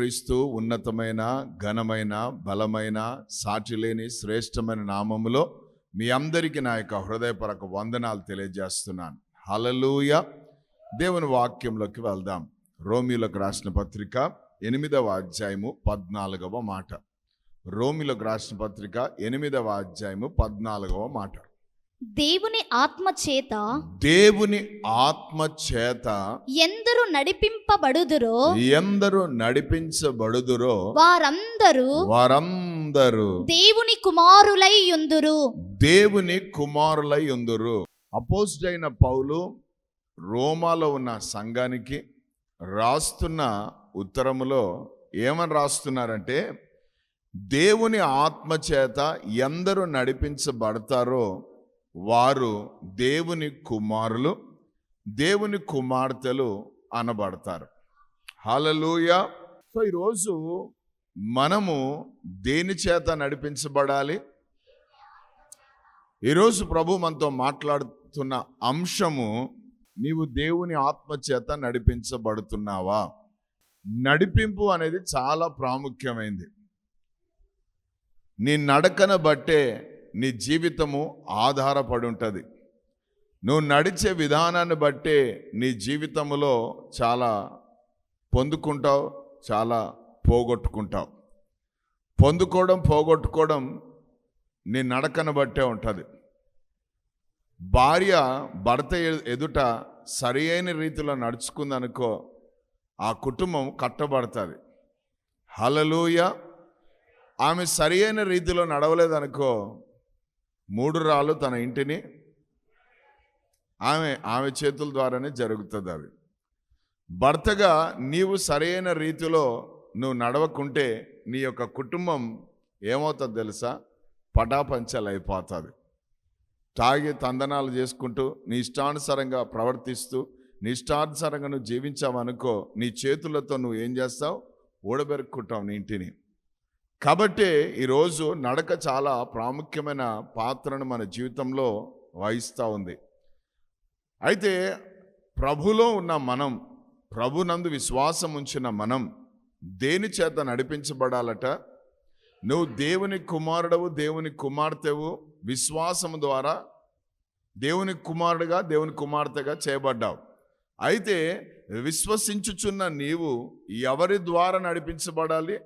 యేసుక్రీస్తు ఉన్నతమైన ఘనమైన బలమైన సాటి లేని శ్రేష్టమైన నామములో మీ అందరికీ నా యొక్క హృదయపరక వందనాలు తెలియజేస్తున్నాను. హలలుయ దేవుని వాక్యంలోకి వెళ్దాం. రోమిలకు రాసిన పత్రిక ఎనిమిదవ అధ్యాయము పద్నాలుగవ మాట. రోమిలకు రాసిన పత్రిక ఎనిమిదవ అధ్యాయము పద్నాలుగవ మాట. దేవుని ఆత్మ చేత దేవుని ఆత్మ చేత ఎందరు నడిపింపబడుదురో ఎందరు నడిపించబడుదురో వారందరూ వారందరూ దేవుని కుమారులై యుందురు దేవుని కుమారులై ఉందురు. అపోజిట్ పౌలు రోమాలో ఉన్న సంఘానికి రాస్తున్న ఉత్తరములో ఏమని రాస్తున్నారంటే దేవుని ఆత్మ చేత ఎందరు నడిపించబడతారో వారు దేవుని కుమారులు దేవుని కుమార్తెలు అనబడతారు. హలలోయ సో ఈరోజు మనము దేని చేత నడిపించబడాలి? ఈరోజు ప్రభు మనతో మాట్లాడుతున్న అంశము నీవు దేవుని ఆత్మ చేత నడిపించబడుతున్నావా? నడిపింపు అనేది చాలా ప్రాముఖ్యమైంది. నీ నడకను బట్టే నీ జీవితము ఆధారపడి ఉంటుంది. నువ్వు నడిచే విధానాన్ని బట్టే నీ జీవితంలో చాలా పొందుకుంటావు చాలా పోగొట్టుకుంటావు. పొందుకోవడం పోగొట్టుకోవడం నీ నడకను బట్టే ఉంటుంది. భార్య భర్త ఎదుట సరి అయిన రీతిలో నడుచుకుందనుకో ఆ కుటుంబం కట్టబడుతుంది. హలలుయ ఆమె సరి అయిన రీతిలో నడవలేదనుకో మూడు రాళ్ళు తన ఇంటిని ఆమె ఆమె చేతుల ద్వారానే జరుగుతుంది అది భర్తగా నీవు సరైన రీతిలో నువ్వు నడవకుంటే నీ యొక్క కుటుంబం ఏమవుతుంది తెలుసా? పటాపంచలు అయిపోతుంది తాగి తందనాలు చేసుకుంటూ నీ ఇష్టానుసారంగా ప్రవర్తిస్తూ నీ ఇష్టానుసారంగా నువ్వు జీవించావనుకో నీ చేతులతో నువ్వు ఏం చేస్తావు? ఊడబెరుక్కుంటావు నీ ఇంటిని. కాబట్టి ఈరోజు నడక చాలా ప్రాముఖ్యమైన పాత్రను మన జీవితంలో వహిస్తూ ఉంది. అయితే ప్రభులో ఉన్న మనం ప్రభునందు విశ్వాసం ఉంచిన మనం దేని చేత నడిపించబడాలట? నువ్వు దేవుని కుమారుడవు దేవుని కుమార్తెవు విశ్వాసము ద్వారా దేవుని కుమారుడుగా దేవుని కుమార్తెగా చేయబడ్డావు. అయితే విశ్వసించుచున్న నీవు ఎవరి ద్వారా నడిపించబడాలి?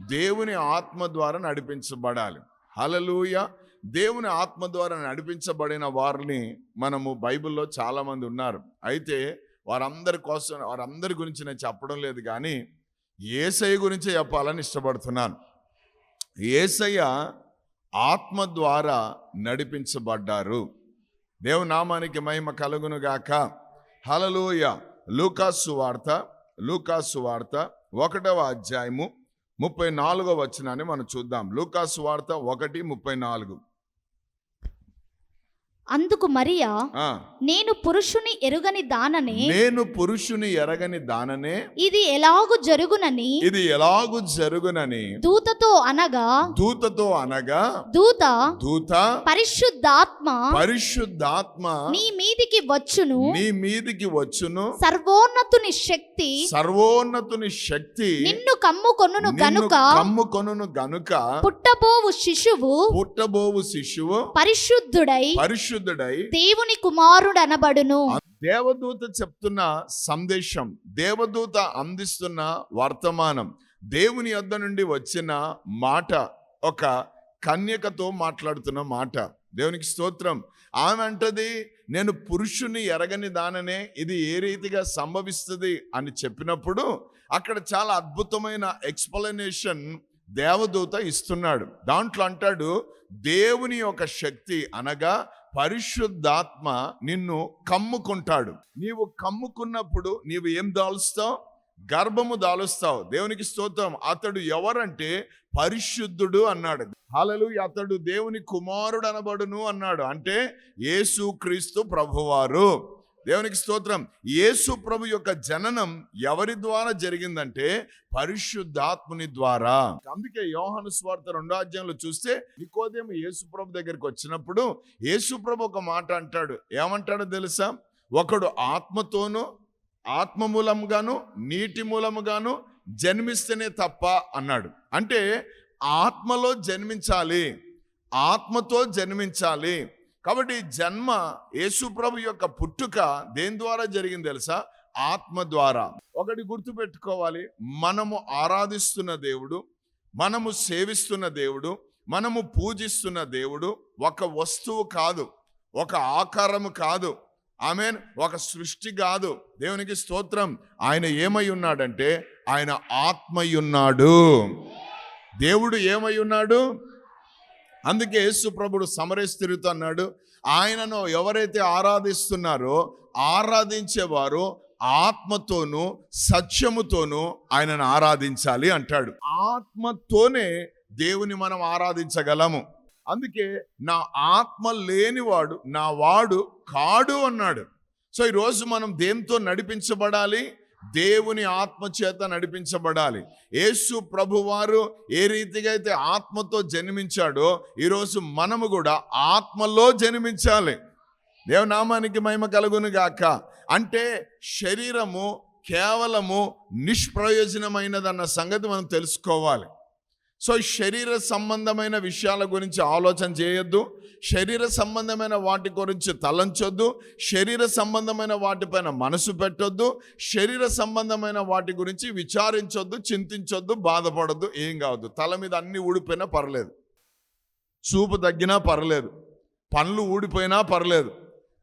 దేవుని ఆత్మ ద్వారా నడిపించబడాలి. హలలుయ దేవుని ఆత్మ ద్వారా నడిపించబడిన వారిని మనము బైబిల్లో చాలామంది ఉన్నారు. అయితే వారందరి కోసం వారందరి గురించి నేను చెప్పడం లేదు కానీ ఏసయ్య గురించి చెప్పాలని ఇష్టపడుతున్నాను. ఏసయ్య ఆత్మ ద్వారా నడిపించబడ్డారు. దేవు నామానికి మహిమ కలుగును గాక. హలలోయ లూకాసు వార్త లూకాసు వార్త ఒకటవ అధ్యాయము ముప్పై నాలుగో వచనాన్ని మనం చూద్దాం. లూకాసు వార్త ఒకటి ముప్పై నాలుగు. అందుకు మరియా నేను పురుషుని ఎరుగని దాననే. నేను పురుషుని ఎరగని దాననే. ఇది ఎలాగు జరుగునని. ఇది ఎలాగు జరుగునని. దూతతో అనగా దూతతో అనగా దూత దూత పరిశుద్ధాత్మ పరిశుద్ధాత్మ నీ మీదికి వచ్చును. నీ మీదికి వచ్చును. సర్వోన్నతుని శక్తి సర్వోన్నతుని శక్తి నిన్ను కమ్ముకొనును గనుక. కమ్ముకొనును గనుక పుట్టబోవు శిశువు పుట్టబోవు శిశువు పరిశుద్ధుడై పరిశుద్ధుడై దేవుని కుమారుడనబడును దేవదూత చెప్తున్న సందేశం దేవదూత అందిస్తున్న వర్తమానం దేవుని యొద్ద నుండి వచ్చిన మాట ఒక కన్యకతో మాట్లాడుతున్న మాట. దేవునికి స్తోత్రం. ఆమె అంటది నేను పురుషుని ఎరగని దాననే ఇది ఏ రీతిగా సంభవిస్తుంది? అని చెప్పినప్పుడు అక్కడ చాలా అద్భుతమైన ఎక్స్ప్లెనేషన్ దేవదూత ఇస్తున్నాడు. దాంట్లో అంటాడు దేవుని యొక్క శక్తి అనగా పరిశుద్ధాత్మ నిన్ను కమ్ముకుంటాడు. నీవు కమ్ముకున్నప్పుడు నీవు ఏం దాలుస్తావు? గర్భము దాలుస్తావు. దేవునికి స్తోత్రం. అతడు ఎవరంటే పరిశుద్ధుడు అన్నాడు. హలలు అతడు దేవుని కుమారుడు అనబడును అన్నాడు. అంటే యేసు క్రీస్తు ప్రభువారు. దేవునికి స్తోత్రం. యేసు ప్రభు యొక్క జననం ఎవరి ద్వారా జరిగిందంటే పరిశుద్ధాత్ముని ద్వారా. అందుకే యోహాను స్వార్థ రెండో అధ్యాయంలో చూస్తే నికోదేము యేసు ప్రభు దగ్గరికి వచ్చినప్పుడు యేసు ప్రభు ఒక మాట అంటాడు. ఏమంటాడో తెలుసా? ఒకడు ఆత్మతోనూ ఆత్మ మూలముగాను నీటి మూలముగాను జన్మిస్తేనే తప్ప అన్నాడు. అంటే ఆత్మలో జన్మించాలి. ఆత్మతో జన్మించాలి. కాబట్టి జన్మ యేసుప్రభు యొక్క పుట్టుక దేని ద్వారా జరిగింది తెలుసా? ఆత్మ ద్వారా. ఒకటి గుర్తుపెట్టుకోవాలి. మనము ఆరాధిస్తున్న దేవుడు మనము సేవిస్తున్న దేవుడు మనము పూజిస్తున్న దేవుడు ఒక వస్తువు కాదు ఒక ఆకారము కాదు. ఆమె ఒక సృష్టి కాదు. దేవునికి స్తోత్రం. ఆయన ఏమై ఉన్నాడంటే ఆయన ఆత్మయున్నాడు దేవుడు ఏమై ఉన్నాడు? అందుకే యేసు ప్రభుడు సమరేస్తురితో అన్నాడు ఆయనను ఎవరైతే ఆరాధిస్తున్నారో ఆరాధించేవారు ఆత్మతోనూ సత్యముతోనూ ఆయనను ఆరాధించాలి అంటాడు. ఆత్మతోనే దేవుని మనం ఆరాధించగలము. అందుకే నా ఆత్మ లేనివాడు నా వాడు కాడు అన్నాడు. సో ఈరోజు మనం దేంతో నడిపించబడాలి? దేవుని ఆత్మ చేత నడిపించబడాలి. యేసు ప్రభువారు ఏ రీతిగా అయితే ఆత్మతో జన్మించాడో ఈరోజు మనము కూడా ఆత్మలో జన్మించాలి. దేవనామానికి మహిమ కలుగును గాక. అంటే శరీరము కేవలము నిష్ప్రయోజనమైనదన్న సంగతి మనం తెలుసుకోవాలి. సో శరీర సంబంధమైన విషయాల గురించి ఆలోచన చేయొద్దు. శరీర సంబంధమైన వాటి గురించి తలంచొద్దు. శరీర సంబంధమైన వాటిపైన మనసు పెట్టొద్దు. శరీర సంబంధమైన వాటి గురించి విచారించొద్దు చింతించొద్దు బాధపడొద్దు ఏం కావద్దు. తల మీద అన్ని ఊడిపోయినా పర్లేదు. చూపు తగ్గినా పర్లేదు. పండ్లు ఊడిపోయినా పర్లేదు.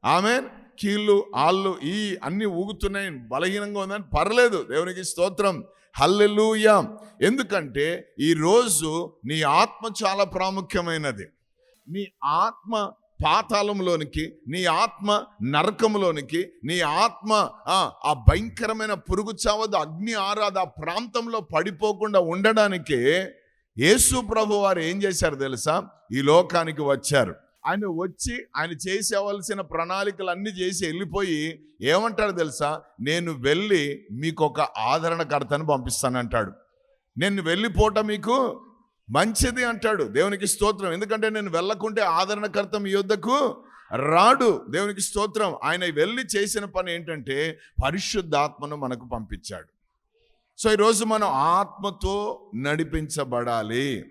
ఆమె కీళ్ళు ఆళ్ళు ఈ అన్ని ఊగుతున్నాయి బలహీనంగా ఉందని పర్లేదు. దేవునికి స్తోత్రం. హల్లెలూయా. ఎందుకంటే ఈరోజు నీ ఆత్మ చాలా ప్రాముఖ్యమైనది. నీ ఆత్మ పాతాళంలోనికి నీ ఆత్మ నరకంలోనికి నీ ఆత్మ ఆ, ఆ భయంకరమైన పురుగు చావదు అగ్ని ఆరాధ ఆ ప్రాంతంలో పడిపోకుండా ఉండడానికే యేసు ప్రభు వారు ఏం చేశారు తెలుసా? ఈ లోకానికి వచ్చారు. ఆయన వచ్చి ఆయన చేసేవలసిన ప్రణాళికలు అన్నీ చేసి వెళ్ళిపోయి ఏమంటాడు తెలుసా? నేను వెళ్ళి మీకు ఒక ఆదరణకర్తను పంపిస్తానంటాడు. నేను వెళ్ళిపోవటం మీకు మంచిది అంటాడు. దేవునికి స్తోత్రం. ఎందుకంటే నేను వెళ్ళకుంటే ఆదరణకర్త మీ యొద్దకు రాడు. దేవునికి స్తోత్రం. ఆయన వెళ్ళి చేసిన పని ఏంటంటే పరిశుద్ధాత్మను మనకు పంపించాడు. సో ఈరోజు మనం ఆత్మతో నడిపించబడాలి.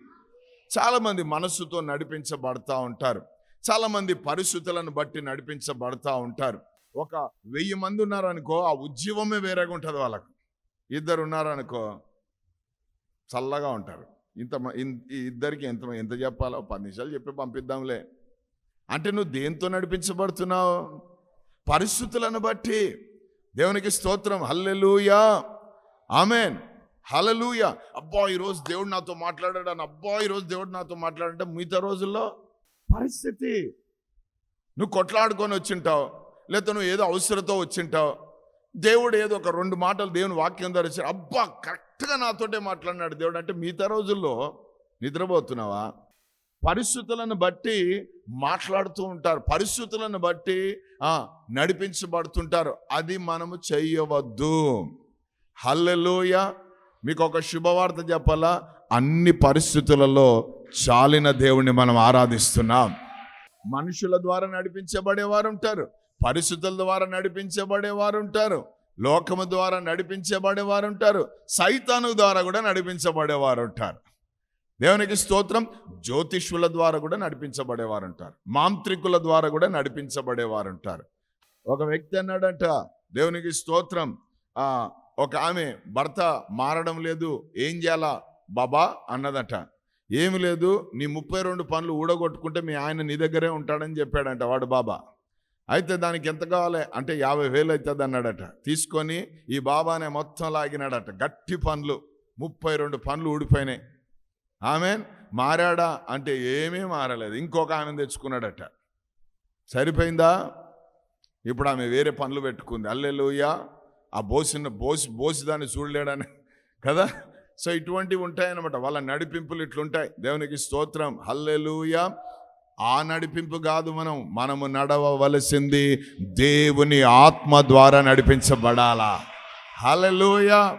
చాలామంది మనస్సుతో నడిపించబడతా ఉంటారు. చాలామంది పరిస్థితులను బట్టి నడిపించబడతా ఉంటారు. ఒక వెయ్యి మంది ఉన్నారనుకో ఆ ఉద్యమమే వేరేగా ఉంటుంది వాళ్ళకు. ఇద్దరు ఉన్నారనుకో చల్లగా ఉంటారు. ఇంత ఇద్దరికి ఎంత ఎంత చెప్పాలో పది నిమిషాలు చెప్పి పంపిద్దాంలే. అంటే నువ్వు దేంతో నడిపించబడుతున్నావు? పరిస్థితులను బట్టి. దేవునికి స్తోత్రం. హల్లెలూయా. ఆమెన్. హలలుయ అబ్బా ఈరోజు దేవుడు నాతో మాట్లాడాడు అని అబ్బా ఈరోజు దేవుడు నాతో మాట్లాడంటే మిగతా రోజుల్లో పరిస్థితి. నువ్వు కొట్లాడుకొని వచ్చింటావు లేకపోతే నువ్వు ఏదో అవసరంతో వచ్చింటావు. దేవుడు ఏదో ఒక రెండు మాటలు దేవుని వాక్యం ద్వారా అబ్బా కరెక్ట్గా నాతోటే మాట్లాడినాడు దేవుడు. అంటే మిగతా రోజుల్లో నిద్రపోతున్నావా? పరిస్థితులను బట్టి మాట్లాడుతూ ఉంటారు. పరిస్థితులను బట్టి నడిపించబడుతుంటారు. అది మనము చేయవద్దు. హల్లెలోయ. మీకు ఒక శుభవార్త చెప్పాలా? అన్ని పరిస్థితులలో చాలిన దేవుణ్ణి మనం ఆరాధిస్తున్నాం. మనుషుల ద్వారా నడిపించబడేవారు ఉంటారు పరిస్థితుల ద్వారా నడిపించబడేవారు ఉంటారు లోకము ద్వారా నడిపించబడేవారు ఉంటారు సైతాను ద్వారా కూడా నడిపించబడేవారు ఉంటారు దేవునికి స్తోత్రం జ్యోతిష్యుల ద్వారా కూడా నడిపించబడేవారు ఉంటారు మాంత్రికుల ద్వారా కూడా నడిపించబడేవారు ఉంటారు ఒక వ్యక్తి అన్నాడంట దేవునికి స్తోత్రం ఒక ఆమె భర్త మారడం లేదు ఏం చేయాలా బాబా? అన్నదట. ఏమి లేదు నీ ముప్పై రెండు పనులు ఊడగొట్టుకుంటే మీ ఆయన నీ దగ్గరే ఉంటాడని చెప్పాడంట వాడు బాబా. అయితే దానికి ఎంత కావాలి? అంటే యాభై వేలు అవుతుంది అన్నాడట. తీసుకొని ఈ బాబానే మొత్తం లాగినాడట. గట్టి పనులు ముప్పై రెండు పనులు ఊడిపోయినాయి. ఆమె మారాడా? అంటే ఏమీ మారలేదు. ఇంకొక ఆమె తెచ్చుకున్నాడట. సరిపోయిందా? ఇప్పుడు ఆమె వేరే పనులు పెట్టుకుంది. అల్లెలుయ్యా ఆ బోసిన బోసి బోసి దాన్ని చూడలేడని కదా? సో ఇటువంటివి ఉంటాయన్నమాట. వాళ్ళ నడిపింపులు ఇట్లుంటాయి. దేవునికి స్తోత్రం. హల్లెలూయా. ఆ నడిపింపు కాదు మనం. మనము నడవవలసింది దేవుని ఆత్మ ద్వారా నడిపించబడాలా. హలలోయ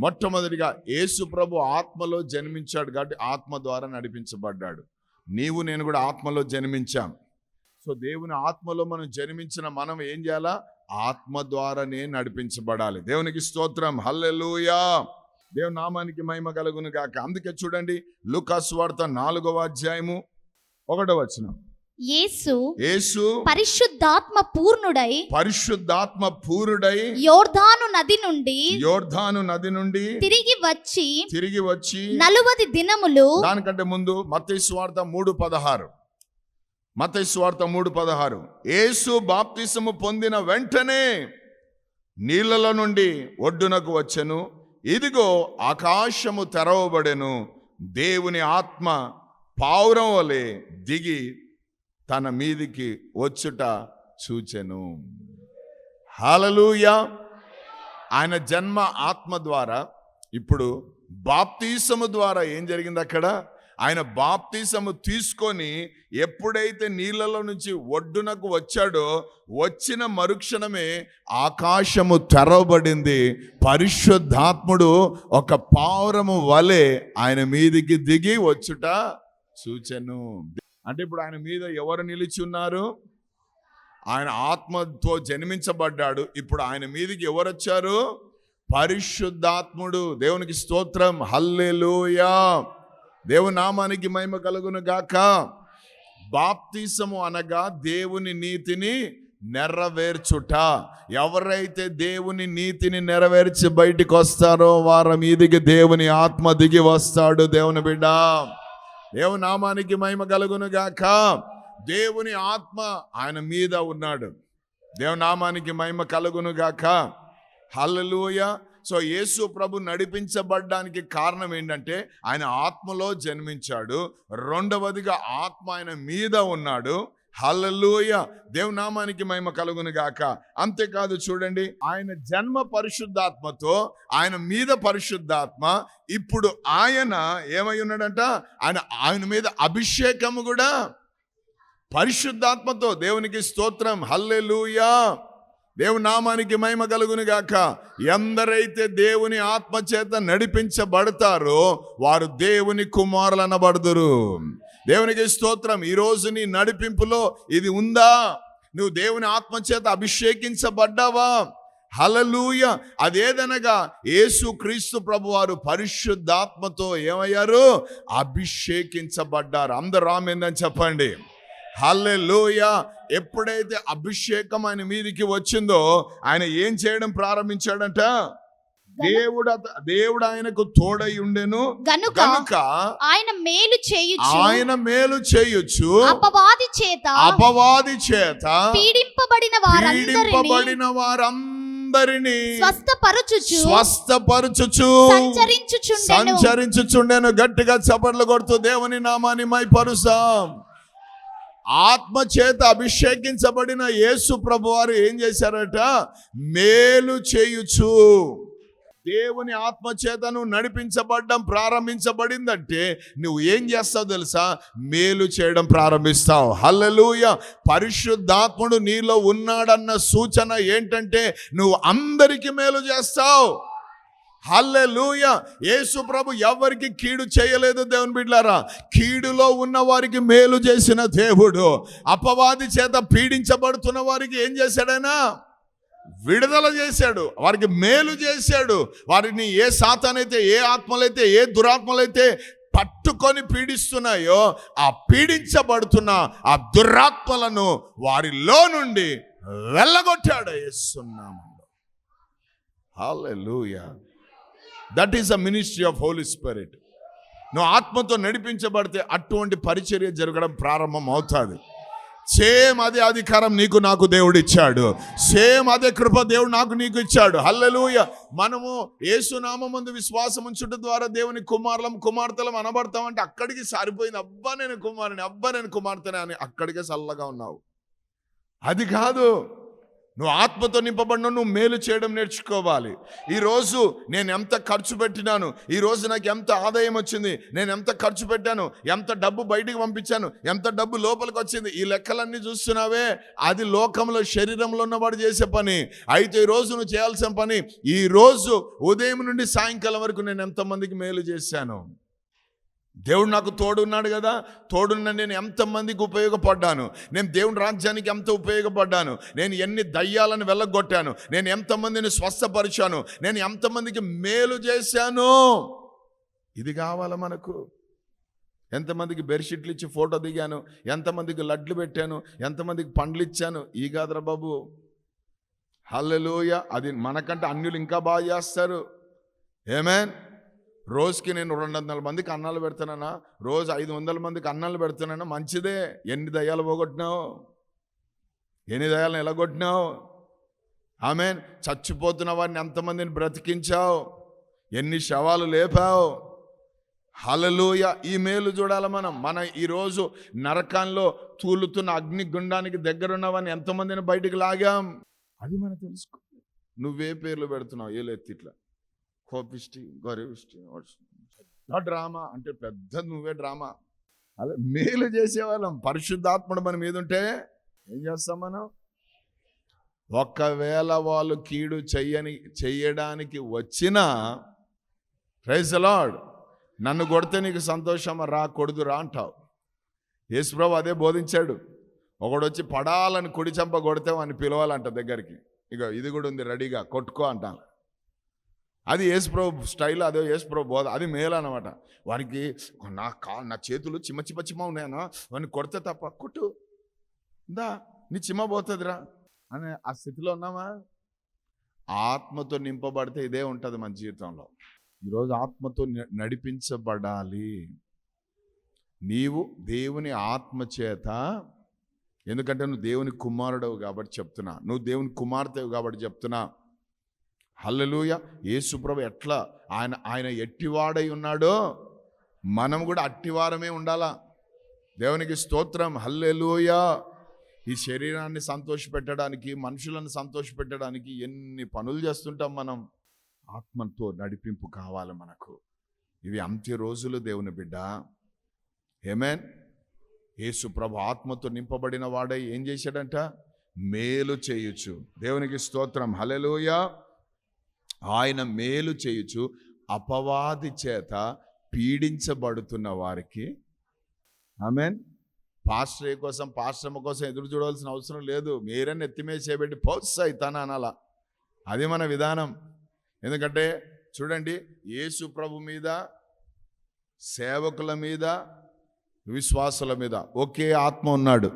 మొట్టమొదటిగా యేసు ప్రభు ఆత్మలో జన్మించాడు కాబట్టి ఆత్మ ద్వారా నడిపించబడ్డాడు. నీవు నేను కూడా ఆత్మలో జన్మించాం. సో దేవుని ఆత్మలో మనం జన్మించిన మనం ఏం చేయాలా? ఆత్మ ద్వారానే నడిపించబడాలి. దేవునికి స్తోత్రం. హల్లెలూయా. దేవుని నామానికి మహిమ కలుగును గాక. అందుకే చూడండి లుకాస్ వార్త నాలుగవ అధ్యాయము ఒకటో వచనం. యేసు యేసు పరిశుద్ధాత్మ పూర్ణుడై పరిశుద్ధాత్మ పూరుడై యోర్దాను నది నుండి యోర్ధాను నది నుండి తిరిగి వచ్చి తిరిగి వచ్చి నలువది దినములు దానికంటే ముందు మత్తయి స్వార్థ మూడు పదహారు. మత్తయి స్వార్థ మూడు పదహారు. యేసు బాప్తిసము పొందిన వెంటనే నీళ్ళలో నుండి ఒడ్డునకు వచ్చెను. ఇదిగో ఆకాశము తెరవబడెను దేవుని ఆత్మ పావురం వలె దిగి తన మీదికి వచ్చుట చూచెను. హల్లెలూయా. ఆయన జన్మ ఆత్మ ద్వారా ఇప్పుడు బాప్తీసము ద్వారా ఏం జరిగింది అక్కడ ఆయన బాప్తిసము తీసుకొని ఎప్పుడైతే నీళ్ళలో నుంచి ఒడ్డునకు వచ్చాడో వచ్చిన మరుక్షణమే ఆకాశము తెరవబడింది. పరిశుద్ధాత్ముడు ఒక పావురము వలె ఆయన మీదికి దిగి వచ్చుట సూచను. అంటే ఇప్పుడు ఆయన మీద ఎవరు నిలిచి ఉన్నారు? ఆయన ఆత్మతో జన్మించబడ్డాడు. ఇప్పుడు ఆయన మీదికి ఎవరు వచ్చారు? పరిశుద్ధాత్ముడు. దేవునికి స్తోత్రం. హల్లెలూయా. దేవుని నామానికి మహిమ కలుగును గాక. బాప్తీసము అనగా దేవుని నీతిని నెరవేర్చుట. ఎవరైతే దేవుని నీతిని నెరవేర్చి బయటికి వస్తారో వారి మీదికి దేవుని ఆత్మ దిగి వస్తాడు దేవుని బిడ్డ. దేవుని నామానికి మహిమ కలుగును గాక. దేవుని ఆత్మ ఆయన మీద ఉన్నాడు. దేవునామానికి మహిమ కలుగును గాక. హల్లలుయ. సో యేసు ప్రభు నడిపించబడ్డానికి కారణం ఏంటంటే ఆయన ఆత్మలో జన్మించాడు. రెండవదిగా ఆత్మ ఆయన మీద ఉన్నాడు. హల్లెలూయ! దేవుని నామానికి మహిమ కలుగును గాక. అంతేకాదు చూడండి ఆయన జన్మ పరిశుద్ధాత్మతో ఆయన మీద పరిశుద్ధాత్మ ఇప్పుడు ఆయన ఏమై ఉన్నాడంట? ఆయన ఆయన మీద అభిషేకము కూడా. పరిశుద్ధాత్మతో దేవునికి స్తోత్రం. హల్లెలూయా! దేవుని నామానికి మహిమ కలుగును గాక. ఎందరైతే దేవుని ఆత్మచేత నడిపించబడతారో వారు దేవుని కుమారులు అనబడుదురు దేవునికి స్తోత్రం ఈ నీ నడిపింపులో ఇది ఉందా? నువ్వు దేవుని ఆత్మచేత అభిషేకించబడ్డావా? హలలూయ అదేదనగా యేసు క్రీస్తు ప్రభు వారు పరిశుద్ధాత్మతో ఏమయ్యారు? అభిషేకించబడ్డారు. అందరు రామేందని చెప్పండి. హల్లెలూయ. ఎప్పుడైతే అభిషేకం ఆయన మీదికి వచ్చిందో ఆయన ఏం చేయడం ప్రారంభించాడంట? దేవుడు దేవుడు ఆయనకు తోడై ఉండెను. గనుక కనుక ఆయన మేలు చేయుచు ఆయన మేలు చేయొచ్చు అపవాది చేత అపవాది చేత పీడింపబడిన వారందరినీ పీడింపబడిన వారందరినీ స్వస్థపరచుచు స్వస్థపరచుచు సంచరించుచుండెను. సంచరించుచుండెను. గట్టిగా చపర్లు కొడుతూ దేవుని నామాన్ని మైపరుసాం ఆత్మ చేత అభిషేకించబడిన యేసు ప్రభు వారు ఏం చేశారట? మేలు చేయుచు. దేవుని ఆత్మ చేతను నడిపించబడడం నడిపించబడ్డం ప్రారంభించబడిందంటే నువ్వు ఏం చేస్తావు తెలుసా? మేలు చేయడం ప్రారంభిస్తావు. హల్లెలూయ! పరిశుద్ధాత్ముడు నీలో ఉన్నాడన్న సూచన ఏంటంటే నువ్వు అందరికీ మేలు చేస్తావు. హల్లెలూయ. యేసు ప్రభు ఎవరికి కీడు చేయలేదు దేవుని బిడ్లారా. కీడులో ఉన్న వారికి మేలు చేసిన దేవుడు. అపవాది చేత పీడించబడుతున్న వారికి ఏం చేశాడైనా? విడుదల చేశాడు. వారికి మేలు చేశాడు. వారిని ఏ సాతానైతే ఏ ఆత్మలైతే ఏ దురాత్మలైతే పట్టుకొని పీడిస్తున్నాయో ఆ పీడించబడుతున్న ఆ దురాత్మలను వారిలో నుండి వెళ్ళగొట్టాడు వేస్తున్నాము hallelujah that is a ministry of holy spirit నువ్వు ఆత్మతో నడిపించబడితే అటువంటి పరిచర్య జరగడం ప్రారంభం అవుతుంది. సేమ్ అదే అధికారం నీకు నాకు దేవుడు ఇచ్చాడు. సేమ్ అదే కృప దేవుడు నాకు నీకు ఇచ్చాడు. హల్లెలూయ మనము ఏసునామ ముందు విశ్వాసం ఉంచుట ద్వారా దేవుని కుమారులం కుమార్తెలం అనబడతామంటే అక్కడికి సారిపోయింది. అబ్బా నేను కుమారుని అబ్బా నేను కుమార్తెనే అని అక్కడికే చల్లగా ఉన్నావు. అది కాదు. నువ్వు ఆత్మతో నింపబడిన నువ్వు మేలు చేయడం నేర్చుకోవాలి. ఈరోజు నేను ఎంత ఖర్చు పెట్టినాను ఈరోజు నాకు ఎంత ఆదాయం వచ్చింది నేను ఎంత ఖర్చు పెట్టాను ఎంత డబ్బు బయటికి పంపించాను ఎంత డబ్బు లోపలికి వచ్చింది ఈ లెక్కలన్నీ చూస్తున్నావే? అది లోకంలో శరీరంలో ఉన్నవాడు చేసే పని. అయితే ఈరోజు నువ్వు చేయాల్సిన పని ఈ రోజు ఉదయం నుండి సాయంకాలం వరకు నేను ఎంతమందికి మేలు చేశాను? దేవుడు నాకు తోడున్నాడు కదా. తోడున్న నేను ఎంతమందికి ఉపయోగపడ్డాను. నేను దేవుని రాజ్యానికి ఎంత ఉపయోగపడ్డాను. నేను ఎన్ని దయ్యాలను వెళ్ళగొట్టాను. నేను ఎంతమందిని స్వస్థపరిచాను. నేను ఎంతమందికి మేలు చేశాను. ఇది కావాల మనకు? ఎంతమందికి బెడ్షీట్లు ఇచ్చి ఫోటో దిగాను. ఎంతమందికి లడ్లు పెట్టాను. ఎంతమందికి పండ్లు ఇచ్చాను. ఈ కాదురా బాబు. హల్లెలోయ. అది మనకంటే అన్యులు ఇంకా బాగా చేస్తారు. ఏమేన్ రోజుకి నేను రెండు వందల మందికి అన్నాలు పెడుతున్నానా రోజు ఐదు వందల మందికి అన్నాలు పెడుతున్నానా మంచిదే. ఎన్ని దయ్యాలు పోగొట్టినావు? ఎన్ని దయ్యాలను ఎలాగొట్టినావు? ఆమె చచ్చిపోతున్న వారిని ఎంతమందిని బ్రతికించావు? ఎన్ని శవాలు లేపావు? హలలోయ ఈ మేలు చూడాలి మనం. మన ఈరోజు నరకంలో తూలుతున్న అగ్ని గుండానికి దగ్గరున్నవని ఎంతమందిని బయటికి లాగాం? అది మనం తెలుసుకో నువ్వే పేర్లు పెడుతున్నావు. ఏ లెత్తి కోపిష్టి గొరవిష్టి డ్రామా అంటే పెద్ద నువ్వే డ్రామా. అలా మేలు చేసేవాళ్ళం. పరిశుద్ధాత్ముడు మన మీద ఉంటే ఏం చేస్తాం మనం? ఒకవేళ వాళ్ళు కీడు చెయ్యని చెయ్యడానికి వచ్చినా ప్రైజ్ లార్డ్. నన్ను కొడితే నీకు సంతోషమా? రా కొడుదు రా అంటావు. యేసుప్రభు అదే బోధించాడు. ఒకడు వచ్చి పడాలని కుడి చంప కొడితే వాడిని పిలవాలంట దగ్గరికి. ఇక ఇది కూడా ఉంది రెడీగా కొట్టుకో అంటాను. అది యేసుప్రభు స్టైల్ అదే యేసుప్రభు బోధ అది మేలు అనమాట వానికి నా కా నా చేతులు చిమ్మ చిమ్మ చిమ్మ ఉన్నాయనా వాడిని కొడితే తప్ప కొట్టు. దా నీ చిమ్మ పోతుందిరా అనే ఆ స్థితిలో ఉన్నామా? ఆత్మతో నింపబడితే ఇదే ఉంటుంది మన జీవితంలో. ఈరోజు ఆత్మతో నడిపించబడాలి. నీవు దేవుని ఆత్మ చేత ఎందుకంటే నువ్వు దేవుని కుమారుడవు కాబట్టి చెప్తున్నా. నువ్వు దేవుని కుమార్తెవు కాబట్టి చెప్తున్నా. హల్లెలూయ. యేసుప్రభు ఎట్లా ఆయన ఆయన ఎట్టివాడై ఉన్నాడో మనం కూడా అట్టివారమే ఉండాలా? దేవునికి స్తోత్రం. హల్లెలూయ. ఈ శరీరాన్ని సంతోషపెట్టడానికి మనుషులను సంతోషపెట్టడానికి ఎన్ని పనులు చేస్తుంటాం మనం. ఆత్మతో నడిపింపు కావాలి మనకు. ఇవి అంత్య రోజులు దేవుని బిడ్డ. ఏమేన్ యేసు ప్రభు ఆత్మతో నింపబడిన వాడై ఏం చేశాడంట? మేలు చేయొచ్చు దేవునికి స్తోత్రం. హలెలూయ ఆయన మేలు చేయుచు అపవాది చేత పీడించబడుతున్న వారికి. ఆమెన్. పాశ్రయ కోసం పాశ్రమ కోసం ఎదురు చూడవలసిన అవసరం లేదు. మీరే ఎత్తిమే చేయబెట్టి తన అనాలా. అది మన విధానం. ఎందుకంటే చూడండి యేసు ప్రభు మీద సేవకుల మీద విశ్వాసుల మీద ఒకే ఆత్మ ఉన్నాడు.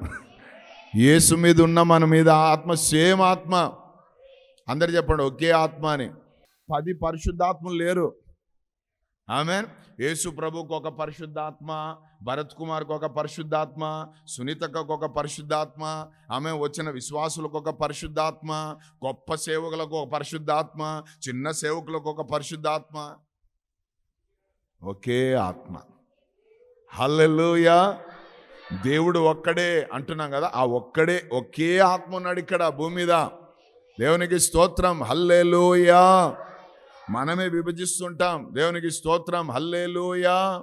యేసు మీద ఉన్న మన మీద ఆత్మ సేమ్ ఆత్మ. అందరు చెప్పండి ఒకే ఆత్మ అని. పది పరిశుద్ధాత్మలు లేరు. ఆమె యేసు ప్రభుకు ఒక పరిశుద్ధాత్మ భరత్ కుమార్కి ఒక పరిశుద్ధాత్మ సునీతకు ఒక పరిశుద్ధాత్మ ఆమె వచ్చిన విశ్వాసులకు ఒక పరిశుద్ధాత్మ గొప్ప సేవకులకు ఒక పరిశుద్ధాత్మ చిన్న సేవకులకు ఒక పరిశుద్ధాత్మ. ఒకే ఆత్మ. హల్లెలూయా. దేవుడు ఒక్కడే అంటున్నాం కదా ఆ ఒక్కడే ఒకే ఆత్మ ఉన్నాడు ఇక్కడ భూమి మీద. దేవునికి స్తోత్రం. హల్లెలూయా. మనమే విభజిస్తుంటాం. దేవునికి స్తోత్రం. హల్లేలుయా.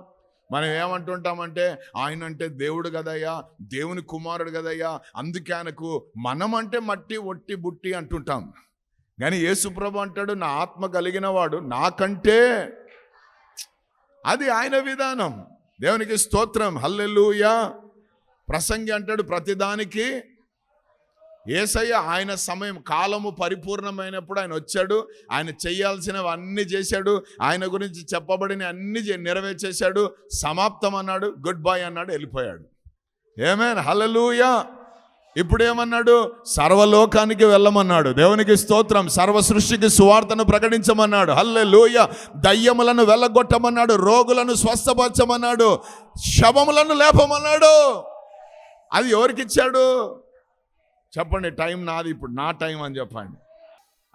మనం ఏమంటుంటామంటే ఆయన అంటే దేవుడు కదయ్యా దేవుని కుమారుడు కదయ్యా అందుకే ఆయనకు మనం అంటే మట్టి ఒట్టి బుట్టి అంటుంటాం. కానీ యేసుప్రభు అంటాడు నా ఆత్మ కలిగిన వాడు నాకంటే అది ఆయన విధానం. దేవునికి స్తోత్రం. హల్లెలుయా. ప్రసంగి అంటాడు ప్రతిదానికి ఏసయ్య ఆయన సమయం కాలము పరిపూర్ణమైనప్పుడు ఆయన వచ్చాడు. ఆయన చేయాల్సినవి అన్నీ చేశాడు. ఆయన గురించి చెప్పబడిన అన్ని నెరవేర్చేశాడు. సమాప్తం అన్నాడు. గుడ్ బాయ్ అన్నాడు. వెళ్ళిపోయాడు. ఏమేన్ హల్లెలూయా ఇప్పుడు ఏమన్నాడు సర్వలోకానికి వెళ్ళమన్నాడు. దేవునికి స్తోత్రం. సర్వ సృష్టికి సువార్తను ప్రకటించమన్నాడు. హల్లెలూయ దయ్యములను వెళ్ళగొట్టమన్నాడు. రోగులను స్వస్థపరచమన్నాడు. శవములను లేపమన్నాడు. అది ఎవరికి ఇచ్చాడు చెప్పండి టైం నాది ఇప్పుడు నా టైం అని చెప్పండి.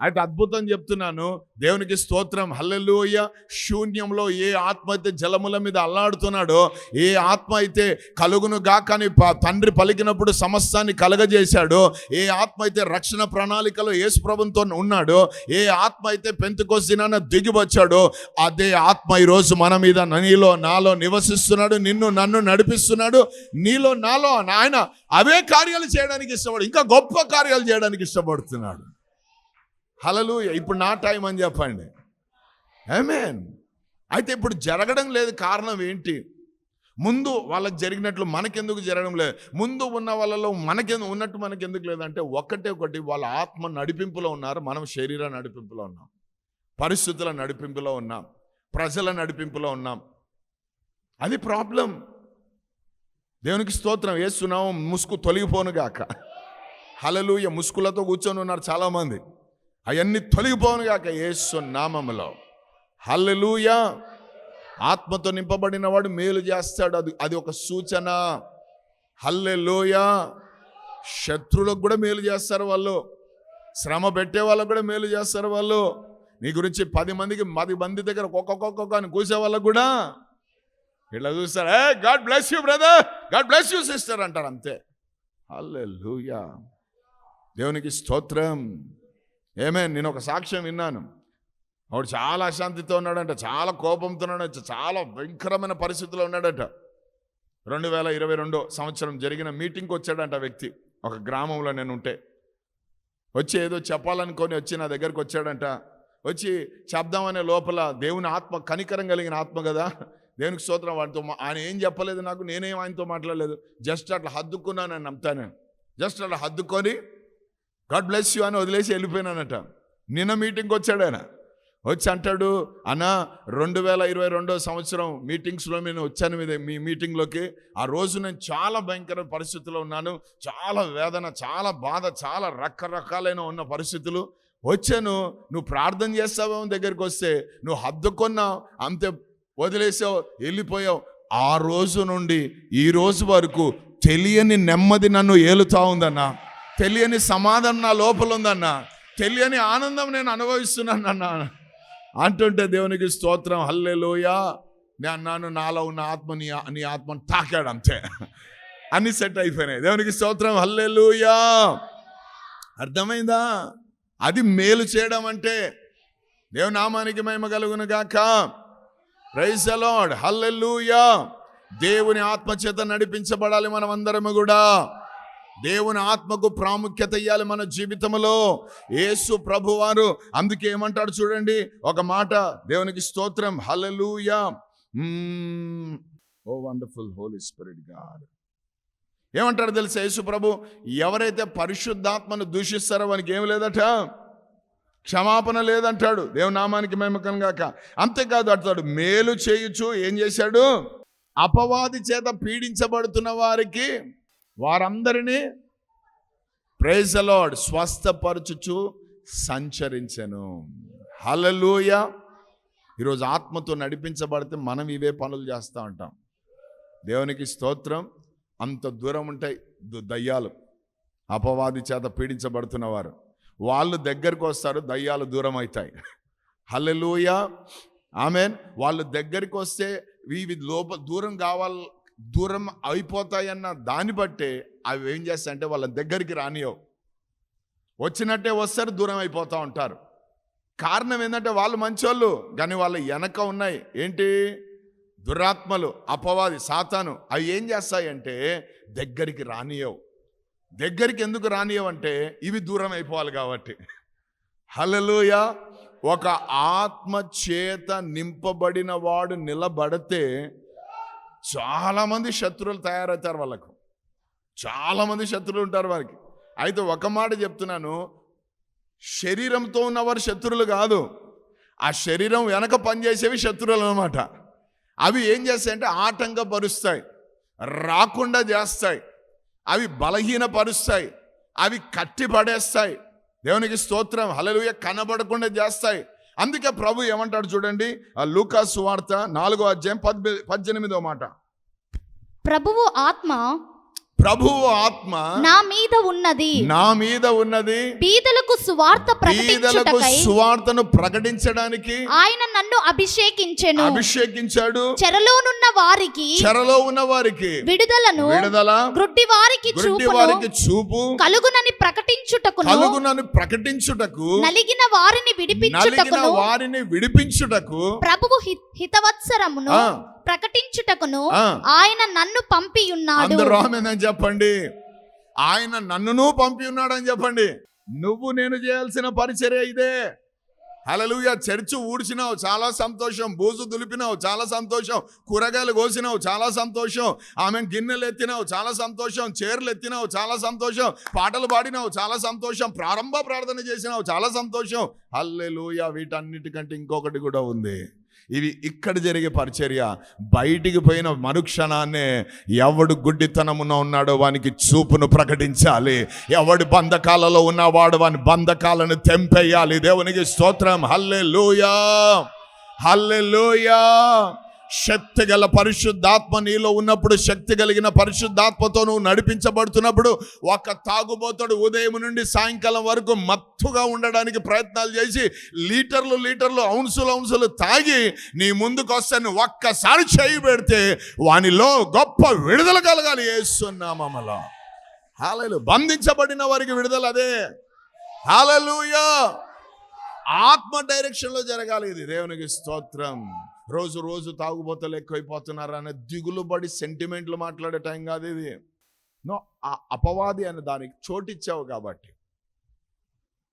అయితే అద్భుతం చెప్తున్నాను. దేవునికి స్తోత్రం. హల్లెలూయ. శూన్యంలో ఏ ఆత్మ అయితే జలముల మీద అల్లాడుతున్నాడో ఏ ఆత్మ అయితే కలుగును గాకని ప- తండ్రి పలికినప్పుడు సమస్తాన్ని కలగజేశాడో ఏ ఆత్మ అయితే రక్షణ ప్రణాళికలో యేసు ప్రభుతో ఉన్నాడో ఏ ఆత్మ అయితే పెంతుకొచ్చినా దిగి వచ్చాడో అదే ఆత్మ ఈరోజు మన మీద నీలో నాలో నివసిస్తున్నాడు నిన్ను నన్ను నడిపిస్తున్నాడు నీలో నాలో ఆయన అవే కార్యాలు చేయడానికి ఇష్టపడు ఇంకా గొప్ప కార్యాలు చేయడానికి ఇష్టపడుతున్నాడు. హలలు ఇప్పుడు నా టైం అని చెప్పండి. ఆమేన్ అయితే ఇప్పుడు జరగడం లేదు కారణం ఏంటి? ముందు వాళ్ళకి జరిగినట్లు మనకెందుకు జరగడం లేదు? ముందు ఉన్న వాళ్ళలో మనకెందుకు ఉన్నట్టు మనకెందుకు లేదంటే ఒకటే ఒకటి వాళ్ళ ఆత్మ నడిపింపులో ఉన్నారు. మనం శరీర నడిపింపులో ఉన్నాం. పరిస్థితుల నడిపింపులో ఉన్నాం. ప్రజల నడిపింపులో ఉన్నాం. అది ప్రాబ్లం. దేవునికి స్తోత్రం. వేస్తున్నాము ముసుగు తొలగిపోనుగాక హలలుయ ముసుగులతో కూర్చొని ఉన్నారు చాలామంది. అవన్నీ తొలగిపోనుగాక యేసు నామములో. హల్లెలూయ! ఆత్మతో నింపబడిన వాడు మేలు చేస్తాడు. అది అది ఒక సూచన. హల్లెలూయ! శత్రువులకు కూడా మేలు చేస్తారు వాళ్ళు. శ్రమ పెట్టే వాళ్ళకు కూడా మేలు చేస్తారు వాళ్ళు. నీ గురించి పది మందికి పది మంది దగ్గర ఒక్కొక్కొక్క అని కూసే వాళ్ళకు కూడా. ఇట్లా చూస్తారు ఏ God bless you brother! God bless you sister అంటారు అంతే. హల్లెలూయా! దేవునికి స్తోత్రం. ఏమే నేను ఒక సాక్ష్యం విన్నాను. ఆవిడ చాలా అశాంతితో ఉన్నాడంట చాలా కోపంతో ఉన్నాడంట చాలా భయంకరమైన పరిస్థితిలో ఉన్నాడట. రెండు వేల ఇరవై రెండో సంవత్సరం జరిగిన మీటింగ్కి వచ్చాడంట వ్యక్తి. ఒక గ్రామంలో నేను ఉంటే. వచ్చి ఏదో చెప్పాలనుకొని వచ్చి నా దగ్గరకు వచ్చాడంట. వచ్చి చెప్దామనే లోపల దేవుని ఆత్మ కనికరం కలిగిన ఆత్మ కదా. దేవునికి స్తోత్రం వాడితో మా- ఆయన ఏం చెప్పలేదు నాకు నేనేం ఆయనతో మాట్లాడలేదు. జస్ట్ అట్లా హద్దుకున్నాను అని నమ్ముతాను జస్ట్ అట్లా హద్దుకొని గాడ్ బ్లెస్ యూ అని వదిలేసి వెళ్ళిపోయినానట. నిన్న మీటింగ్కి వచ్చాడు ఆయన. వచ్చి అంటాడు అన్న రెండు వేల ఇరవై రెండో సంవత్సరం మీటింగ్స్లో నేను వచ్చాను మీద మీ మీటింగ్లోకి ఆ రోజు నేను చాలా భయంకర పరిస్థితుల్లో ఉన్నాను. చాలా వేదన చాలా బాధ చాలా రకరకాలైన ఉన్న పరిస్థితులు. వచ్చాను నువ్వు ప్రార్థన చేస్తావేమో దగ్గరికి వస్తే నువ్వు హద్దుకొన్నావు అంతే వదిలేసావు వెళ్ళిపోయావు. ఆ రోజు నుండి ఈ రోజు వరకు తెలియని నెమ్మది నన్ను ఏలుతా ఉందన్నా. తెలియని సమాధానం నా లోపల ఉందన్నా. తెలియని ఆనందం నేను అనుభవిస్తున్నాను అన్నా అంటుంటే దేవునికి స్తోత్రం హల్లెలూయా. నేను అన్నాను నాలో ఉన్న ఆత్మ నీ నీ ఆత్మను తాకాడు అంతే. అన్ని సెట్ అయిపోయినాయి. దేవునికి స్తోత్రం హల్లెలూయా. అర్థమైందా? అది మేలు చేయడం అంటే దేవుని నామానికి మహిమ కలుగును గాక. ప్రైజ్ అలాడ్ దేవుని ఆత్మ చేత నడిపించబడాలి మనం అందరము కూడా. దేవుని ఆత్మకు ప్రాముఖ్యత ఇవ్వాలి మన జీవితంలో. యేసు ప్రభువారు అందుకే ఏమంటాడు చూడండి ఒక మాట దేవునికి స్తోత్రం. Hallelujah O wonderful holy spirit God. ఏమంటాడు తెలుసా యేసు ప్రభు? ఎవరైతే పరిశుద్ధాత్మను దూషిస్తారో వానికి ఏం లేదట? క్షమాపణ లేదంటాడు. దేవుని నామానికి మేమకం గాక. అంతేకాదు అంటాడు మేలు చేయొచ్చు ఏం చేశాడు? అపవాది చేత పీడించబడుతున్న వారికి వారందరినీ ప్రైజ్ స్వస్థపరచుచు సంచరించెను. హలలుయ ఈరోజు ఆత్మతో నడిపించబడితే మనం ఇవే పనులు చేస్తూ ఉంటాం. దేవునికి స్తోత్రం. అంత దూరం ఉంటాయి దు- దయ్యాలు అపవాది చేత పీడించబడుతున్నవారు. వాళ్ళు దగ్గరకు వస్తారు దయ్యాలు దూరం అవుతాయి హలలుయ ఆమెన్. వాళ్ళు దగ్గరికి వస్తే ఇవి లోప దూరం కావాలి దూరం అయిపోతాయన్న దాన్ని బట్టే అవి ఏం చేస్తాయంటే వాళ్ళ దగ్గరికి రానియవు. వచ్చినట్టే వస్తారు దూరం అయిపోతూ ఉంటారు. కారణం ఏంటంటే వాళ్ళు మంచోళ్ళు కానీ వాళ్ళ వెనక ఉన్నాయి. ఏంటి? దురాత్మలు అపవాది సాతాను. అవి ఏం చేస్తాయంటే దగ్గరికి రానియవు. దగ్గరికి ఎందుకు రానియవు అంటే ఇవి దూరం అయిపోవాలి కాబట్టి. హలలుయ ఒక ఆత్మ చేత నింపబడిన వాడు నిలబడితే చాలామంది శత్రువులు తయారవుతారు వాళ్ళకు. చాలామంది శత్రువులు ఉంటారు వారికి. అయితే ఒక మాట చెప్తున్నాను. శరీరంతో ఉన్నవారు శత్రువులు కాదు. ఆ శరీరం వెనక పనిచేసేవి శత్రువులు అనమాట అవి ఏం చేస్తాయంటే ఆటంకపరుస్తాయి. రాకుండా చేస్తాయి. అవి బలహీనపరుస్తాయి. అవి కట్టి పడేస్తాయి దేవునికి స్తోత్రం. హలలుయ కనబడకుండా చేస్తాయి. అందుకే ప్రభు ఏమంటాడు చూడండి ఆ లూకా వార్త నాలుగో అధ్యాయం పద్దె పద్దెనిమిదో మాట. ప్రభువు ఆత్మ ప్రభువు ఆత్మ నా మీద ఉన్నది. నా మీద ఉన్నది. బీదలకు సువార్త బీదలకు ప్రకటించుటకై సువార్తను ప్రకటించడానికి ఆయన నన్ను అభిషేకించెను. అభిషేకించాడు. చెరలోనున్న వారికి చెరలో ఉన్న వారికి విడుదలను విడుదల గ్రుడ్డి వారికి చూపును. వారికి చూపు కలుగునని ప్రకటించుటకును. కలుగునను ప్రకటించుటకు నలిగిన వారిని నలిగిన విడిపించుటకును వారిని విడిపించుటకు ప్రభువు హితవత్సరమును. ప్రకటించుటకును. ఆయన నన్ను పంపి ఉన్నాడు అందరూ ఆమెనని చెప్పండి. ఆయన నన్నును పంపి ఉన్నాడని చెప్పండి. నువ్వు నేను చేయాల్సిన పరిచర్య ఇదే. హలలుయ చర్చు ఊడ్చినావు చాలా సంతోషం. బూజు దులిపినావు చాలా సంతోషం. కూరగాయలు కోసినావు చాలా సంతోషం. ఆమె గిన్నెలు ఎత్తినావు చాలా సంతోషం. చీరలు ఎత్తినావు చాలా సంతోషం. పాటలు పాడినావు చాలా సంతోషం. ప్రారంభ ప్రార్థన చేసినావు చాలా సంతోషం. హల్లెలూయ వీటన్నిటికంటే ఇంకొకటి కూడా ఉంది. ఇవి ఇక్కడ జరిగే పరిచర్య. బయటికి పోయిన మరుక్షణాన్నే ఎవడు గుడ్డితనమున ఉన్నాడో వానికి చూపును ప్రకటించాలి. ఎవడు బంధకాలలో ఉన్నవాడు వాని బంధకాలను తెంపేయాలి. దేవునికి స్తోత్రం. హల్లే లూయా హల్లే శక్తి గల పరిశుద్ధాత్మ నీలో ఉన్నప్పుడు శక్తి కలిగిన పరిశుద్ధాత్మతో నువ్వు నడిపించబడుతున్నప్పుడు ఒక తాగుబోతుడు ఉదయం నుండి సాయంకాలం వరకు మత్తుగా ఉండడానికి ప్రయత్నాలు చేసి లీటర్లు లీటర్లు ఔన్సులు ఔన్సులు తాగి నీ ముందుకు వస్తే నువ్వు ఒక్కసారి చేయి పెడితే వానిలో గొప్ప విడుదల కలగాలి ఏస్తున్నామలో హాలలు బంధించబడిన వారికి విడుదల అదే. హాలలుయా. ఆత్మ డైరెక్షన్లో జరగాలి ఇది. దేవునికి స్తోత్రం. రోజు రోజు తాగుబోతలు ఎక్కువైపోతున్నారు అనే దిగులు పడి సెంటిమెంట్లు మాట్లాడే టైం కాదు ఇది. నో ఆ అపవాది అనే దానికి చోటిచ్చావు కాబట్టి.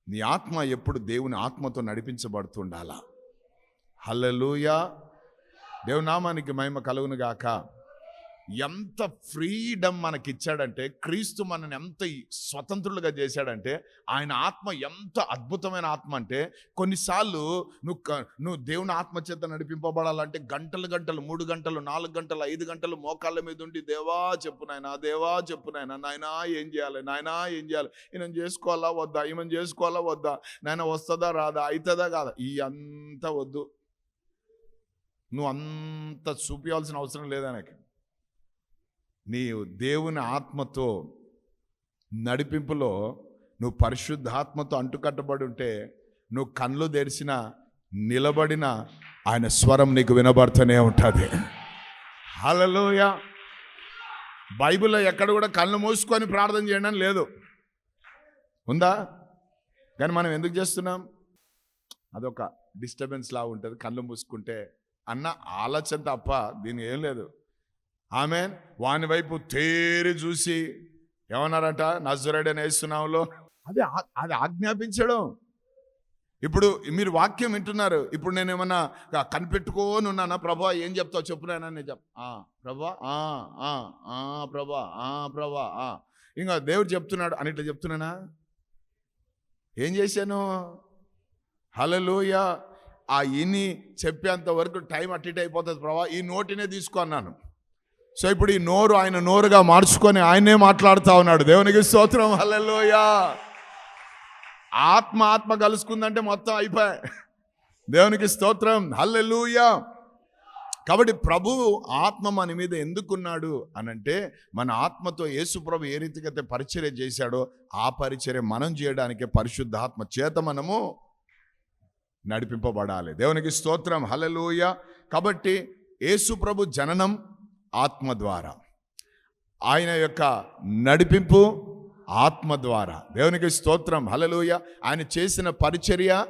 నీ ఆత్మ ఎప్పుడు దేవుని ఆత్మతో నడిపించబడుతుండాలా? హల్లెలూయా. దేవునామానికి మహిమ కలుగునుగాక గాక. ఎంత ఫ్రీడమ్ మనకిచ్చాడంటే క్రీస్తు మనని ఎంత స్వతంత్రులుగా చేశాడంటే ఆయన ఆత్మ ఎంత అద్భుతమైన ఆత్మ అంటే కొన్నిసార్లు నువ్వు నువ్వు దేవుని ఆత్మ చేత నడిపింపబడాలంటే గంటలు గంటలు మూడు గంటలు నాలుగు గంటలు ఐదు గంటలు మోకాళ్ళ మీద ఉండి దేవా చెప్పు నాయనా దేవా చెప్పు నాయనా నాయనా ఏం చేయాలి నాయనా ఏం చేయాలి ఈయన చేసుకోవాలా వద్దా ఈమెను చేసుకోవాలా వద్దా నాయన వస్తుందా రాదా అవుతుందా కాదా? ఈ అంత వద్దు. నువ్వు అంత చూపించాల్సిన అవసరం లేదా నాకు నీవు దేవుని ఆత్మతో నడిపింపులో నువ్వు పరిశుద్ధాత్మతో అంటుకట్టబడి ఉంటే నువ్వు కళ్ళు తెరిచిన నిలబడిన ఆయన స్వరం నీకు వినబడుతూనే ఉంటుంది. హలలోయ బైబిల్లో ఎక్కడ కూడా కళ్ళు మూసుకొని ప్రార్థన చేయడం లేదు. ఉందా? కానీ మనం ఎందుకు చేస్తున్నాం? అదొక డిస్టర్బెన్స్ లా ఉంటుంది. కళ్ళు మూసుకుంటే అన్న ఆలోచన తప్ప దీని ఏం లేదు. ఆమె వాని వైపు తేరి చూసి ఏమన్నారంట? నజరేడని వేస్తున్నావులో అది అది ఆజ్ఞాపించడం. ఇప్పుడు మీరు వాక్యం వింటున్నారు. ఇప్పుడు నేను ఏమన్నా క- కనిపెట్టుకొని ఉన్నానా? ప్రభా ఏం చెప్తావు? చెప్పునాయనా నేను చెప్ ప్రభా ఆ, ఆ, ప్రభా ఆ, ప్రభా ఇంకా దేవుడు చెప్తున్నాడు. అని ఇట్లా చెప్తున్నానా? ఏం చేశాను? హలలోయ ఆ ఇని చెప్పేంత వరకు టైం అటు ఇటు అయిపోతుంది ప్రభా. ఈ నోటినే తీసుకో అన్నాను. సో ఇప్పుడు ఈ నోరు ఆయన నోరుగా మార్చుకొని ఆయనే మాట్లాడుతూ ఉన్నాడు. దేవునికి స్తోత్రం. హల్లెలోయా. ఆత్మ ఆత్మ కలుసుకుందంటే మొత్తం అయిపోయాయి. దేవునికి స్తోత్రం. హల్లెలూయా. కాబట్టి ప్రభువు ఆత్మ మన మీద ఎందుకున్నాడు అనంటే మన ఆత్మతో యేసు ప్రభు ఏ రీతికైతే పరిచర్య చేశాడో ఆ పరిచర్య మనం చేయడానికి పరిశుద్ధాత్మ చేత మనము నడిపింపబడాలి. దేవునికి స్తోత్రం. హల్లెలూయ. కాబట్టి యేసు ప్రభు జననం ఆత్మ ద్వారా. ఆయన యొక్క నడిపింపు ఆత్మ ద్వారా. దేవునికి స్తోత్రం. హలలుయ ఆయన చేసిన పరిచర్య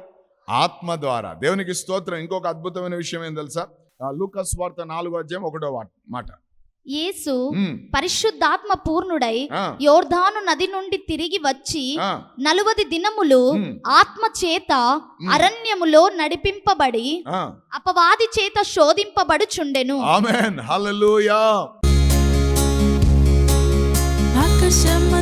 ఆత్మ ద్వారా. దేవునికి స్తోత్రం. ఇంకొక అద్భుతమైన విషయం ఏం తెలుసా? లూకస్ వార్త నాలుగో అధ్యాయం ఒకటో మాట. యేసు పరిశుద్ధాత్మ పూర్ణుడై యోర్ధాను నది నుండి తిరిగి వచ్చి నలువది దినములు ఆత్మ చేత అరణ్యములో నడిపింపబడి. అపవాది చేత శోధింపబడుచుండెను. ఆమెన్. హల్లెలూయా. ఆకాశమందు